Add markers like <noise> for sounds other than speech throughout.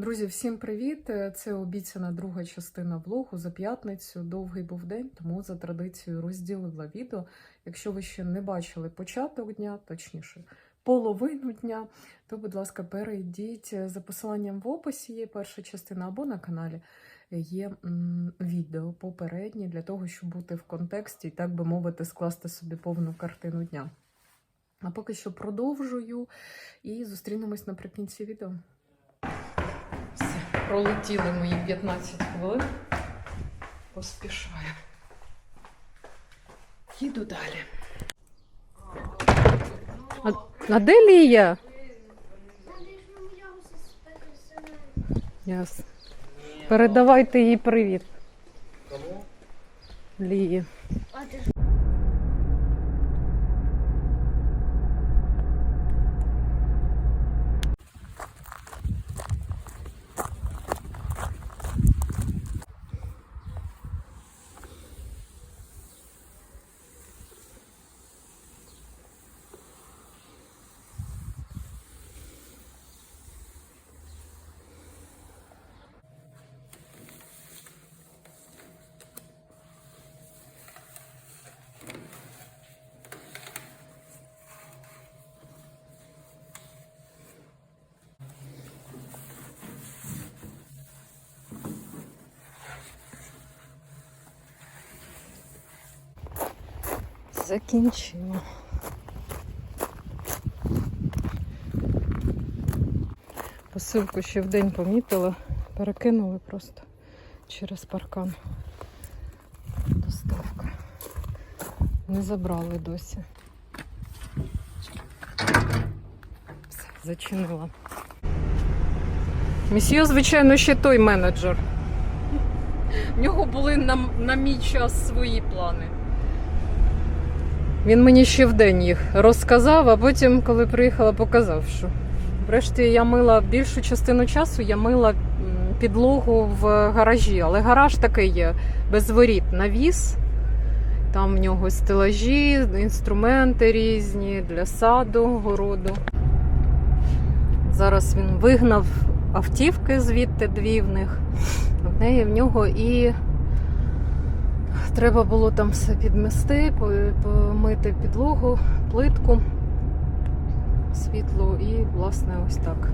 Друзі, всім привіт! Це обіцяна друга частина влогу за п'ятницю. Довгий був день, тому за традицією розділила відео. Якщо ви ще не бачили початок дня, точніше, половину дня, то, будь ласка, перейдіть за посиланням в описі. Є перша частина або на каналі є відео попередні для того, щоб бути в контексті і, так би мовити, скласти собі повну картину дня. А поки що продовжую і зустрінемось наприкінці відео. Пролетіли мої 15 хвилин. Поспішаю. Їду далі. А, а де Лія? Ясно. Передавайте їй привіт. Кому? Лії. Закінчимо. Посилку ще в день помітила, перекинули просто через паркан. Доставка. Не забрали досі. Все, зачинила. Місьє, звичайно, ще той менеджер. В нього були на, на мій час свої плани. Він мені ще в день їх розказав, а потім, коли приїхала, показав, що. Врешті я мила більшу частину часу, я мила підлогу в гаражі, але гараж такий є без воріт, навіс. Там в нього стелажі, інструменти різні для саду, городу. Зараз він вигнав автівки звідти дві в них. В неї в нього і треба було там все підмести, помити підлогу, плитку, світло і, власне, ось так.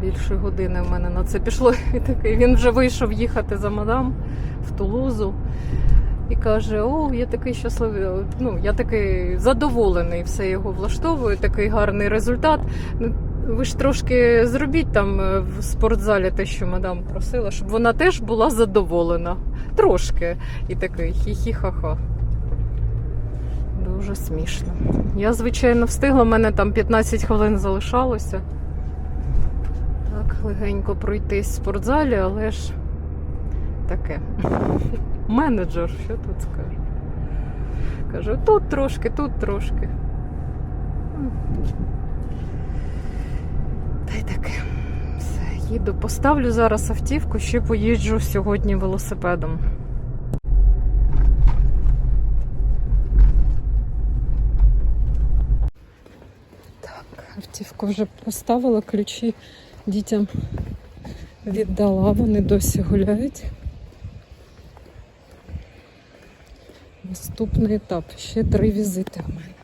Більше години в мене на це пішло. <laughs> І такий він вже вийшов їхати за мадам в Тулузу. І каже: О, я такий щасливий. Ну, я такий задоволений, все його влаштовує, такий гарний результат. Ви ж трошки зробіть там е, в спортзалі те, що мадам просила, щоб вона теж була задоволена. Трошки. І такий хі-хі-ха-ха. Дуже смішно. Я, звичайно, встигла, в мене там 15 хвилин залишалося. Так, легенько пройтись в спортзалі, але ж таке. <laughs> Менеджер, що тут скажу? Кажу, тут трошки, тут трошки. Їду. Поставлю зараз автівку, ще поїжджу сьогодні велосипедом. Так, автівку вже поставила, ключі дітям віддала, вони досі гуляють. Наступний етап. Ще три візити в мене.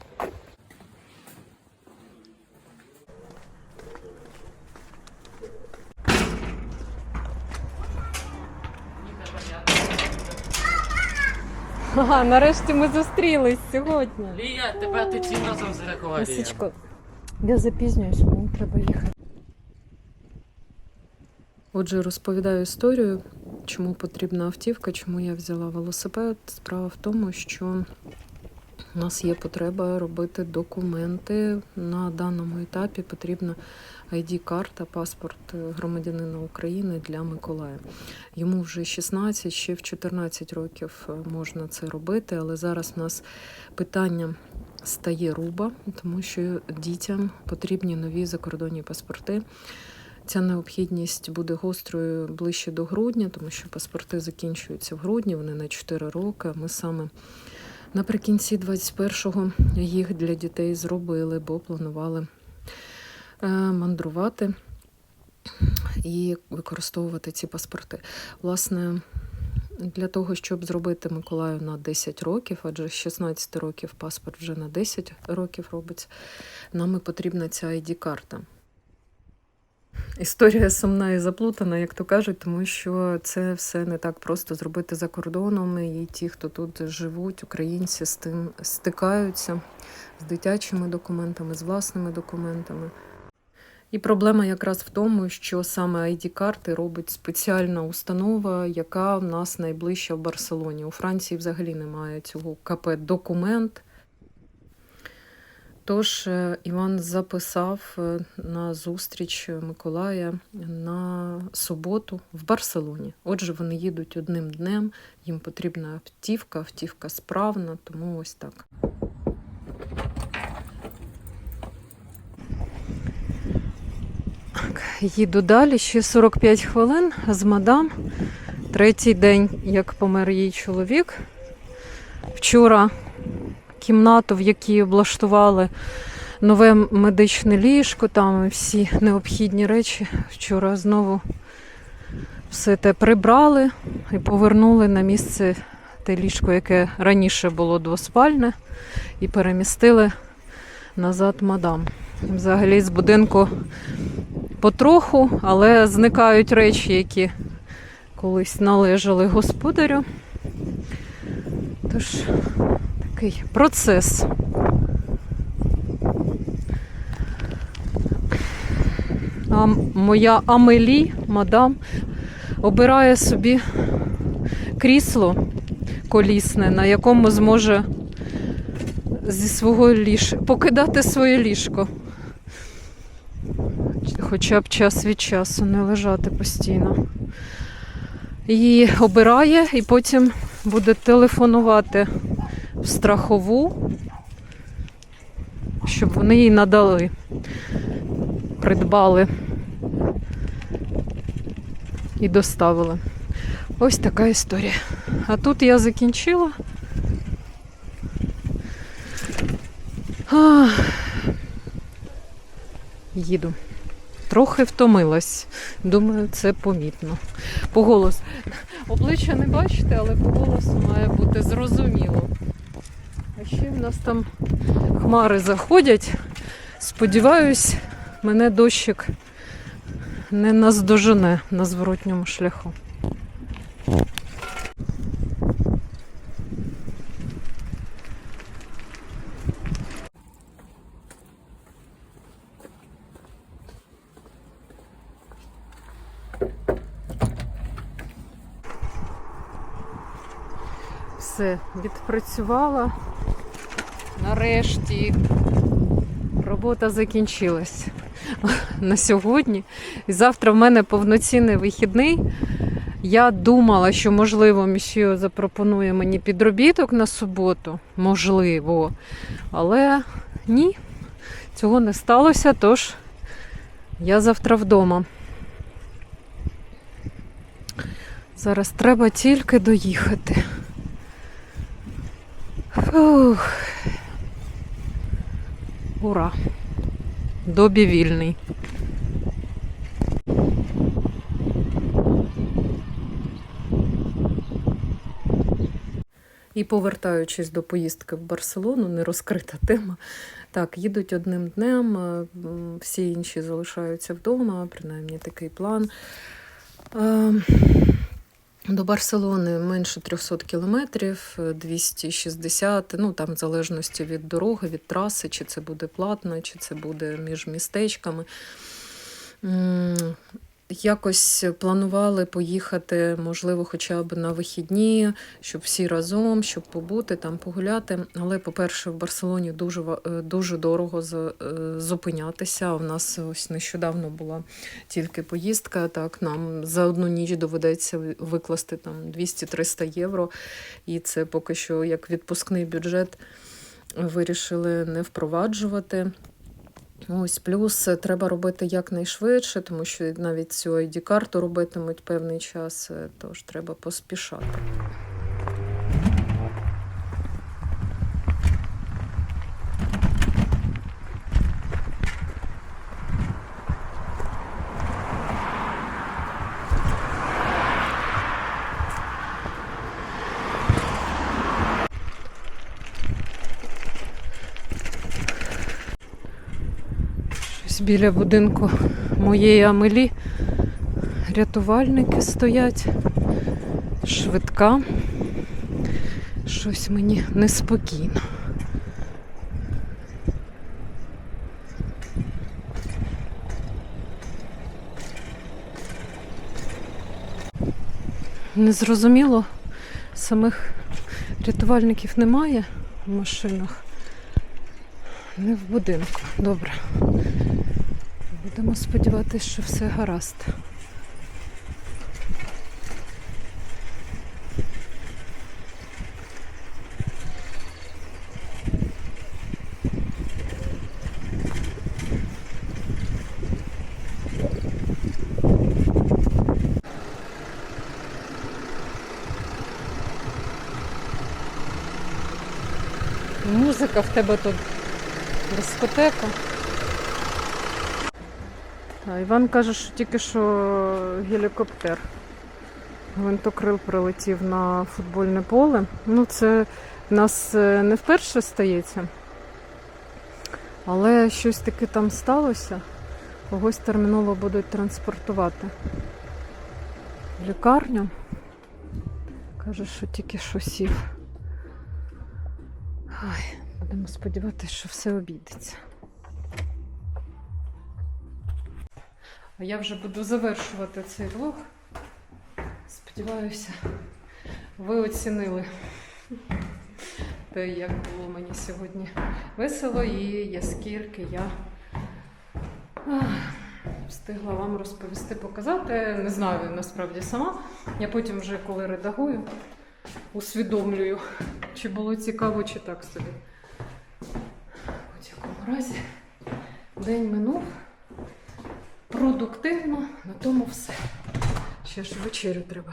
Ага, нарешті ми зустрілись сьогодні. Лія, тебе ти цим разом зрекла, Лія. Лисичко, я запізнююсь, мені треба їхати. Отже, розповідаю історію, чому потрібна автівка, чому я взяла велосипед. Справа в тому, що у нас є потреба робити документи. На даному етапі потрібна ID-карта, паспорт громадянина України для Миколая. Йому вже 16, ще в 14 років е, можна це робити, але зараз у нас питання стає руба, тому що дітям потрібні нові закордонні паспорти. Ця необхідність буде гострою ближче до грудня, тому що паспорти закінчуються в грудні, вони на 4 роки. Ми саме наприкінці 21-го їх для дітей зробили, бо планували е, мандрувати. і використовувати ці паспорти. Власне, для того, щоб зробити Миколаю на 10 років, адже з 16 років паспорт вже на 10 років робиться, нам і потрібна ця ID-карта. Історія сумна і заплутана, як то кажуть, тому що це все не так просто зробити за кордоном. І ті, хто тут живуть, українці з тим стикаються з дитячими документами, з власними документами. І проблема якраз в тому, що саме ID-карти робить спеціальна установа, яка в нас найближча в Барселоні. У Франції взагалі немає цього КП документ. Тож е, Іван записав е, на зустріч Миколая на суботу в Барселоні. Отже, вони їдуть одним днем, їм потрібна автівка, автівка справна, тому ось так. Так, Їду далі, ще 45 хвилин з мадам. Третій день, як помер її чоловік. Вчора кімнату, в якій облаштували нове медичне ліжко, там всі необхідні речі. Вчора знову все те прибрали і повернули на місце те ліжко, яке раніше було двоспальне, і перемістили назад мадам. Взагалі з будинку потроху, але зникають речі, які колись належали господарю. Тож такий процес. А моя Амелі, мадам, обирає собі крісло колісне, на якому зможе зі свого ліж... покидати своє ліжко. Хоча б час від часу не лежати постійно. Її обирає і потім буде телефонувати в страхову, щоб вони їй надали, придбали і доставили. Ось така історія. А тут я закінчила. Їду. Трохи втомилась. Думаю, це помітно. По голосу. Обличчя не бачите, але по голосу має бути зрозуміло. А ще в нас там хмари заходять. Сподіваюсь, мене дощик не наздожене на зворотньому шляху. Все, відпрацювала. Нарешті робота закінчилась <laughs> на сьогодні. І завтра в мене повноцінний вихідний. Я думала, що, можливо, місіо запропонує мені підробіток на суботу. Можливо. Але ні, цього не сталося, тож я завтра вдома. Зараз треба тільки доїхати. Фух. Ура. Добі вільний. І повертаючись до поїздки в Барселону, не розкрита тема. Так, їдуть одним днем, всі інші залишаються вдома, принаймні такий план. До Барселони менше 300 кілометрів, е, 260, ну там в залежності від дороги, від траси, чи це буде платно, чи це буде між містечками. Якось планували поїхати, можливо, хоча б на вихідні, щоб всі разом, щоб побути там, погуляти. Але, по-перше, в Барселоні дуже е, дуже дорого е, зупинятися. У нас ось нещодавно була тільки поїздка. Так, нам за одну ніч доведеться викласти там 200-300 євро. І це поки що як відпускний бюджет вирішили не впроваджувати. Ось плюс е, треба робити якнайшвидше, тому що навіть цю ID-карту робитимуть певний час, е, тож треба поспішати. Біля будинку моєї Амелі рятувальники стоять. Швидка. Щось мені неспокійно. Незрозуміло, самих рятувальників немає в машинах. Не в будинку. Добре. Будемо сподіватися, що все гаразд. Музика в тебе тут дискотека. А Іван каже, що тільки що гелікоптер. Гвинтокрил прилетів на футбольне поле. Ну, це в нас е, не вперше стається. Але щось таке там сталося. Когось терміново будуть транспортувати в лікарню. Каже, що тільки що сів. Ай, будемо сподіватися, що все обійдеться. Я вже буду завершувати цей влог. Сподіваюся, ви оцінили те, як було мені сьогодні весело і яскільки я встигла вам розповісти, показати. Не знаю насправді сама. Я потім вже коли редагую, усвідомлюю, чи було цікаво, чи так собі. У будь-якому разі день минув продуктивно, на тому все. Ще ж вечерю треба.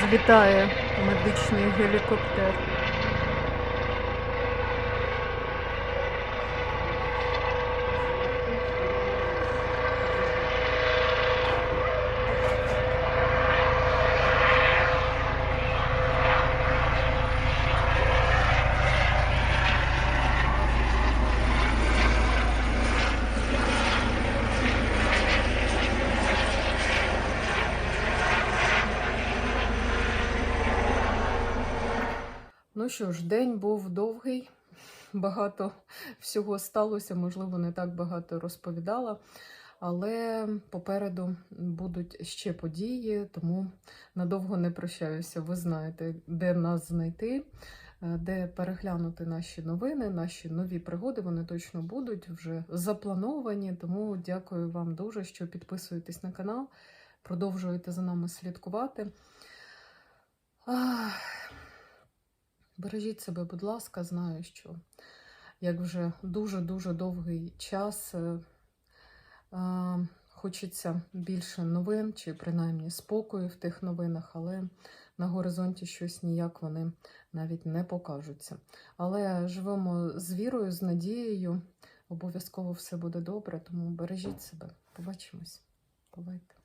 Злітає медичний гелікоптер. Ну що ж, день був довгий, багато всього сталося, можливо, не так багато розповідала. Але попереду будуть ще події, тому надовго не прощаюся. Ви знаєте, де нас знайти, е, де переглянути наші новини, наші нові пригоди. Вони точно будуть вже заплановані. Тому дякую вам дуже, що підписуєтесь на канал, продовжуєте за нами слідкувати. Ах. Бережіть себе, будь ласка, знаю, що як вже дуже-дуже довгий час е, е, хочеться більше новин, чи принаймні спокою в тих новинах, але на горизонті щось ніяк вони навіть не покажуться. Але живемо з вірою, з надією. Обов'язково все буде добре, тому бережіть себе. Побачимось. Бувайте.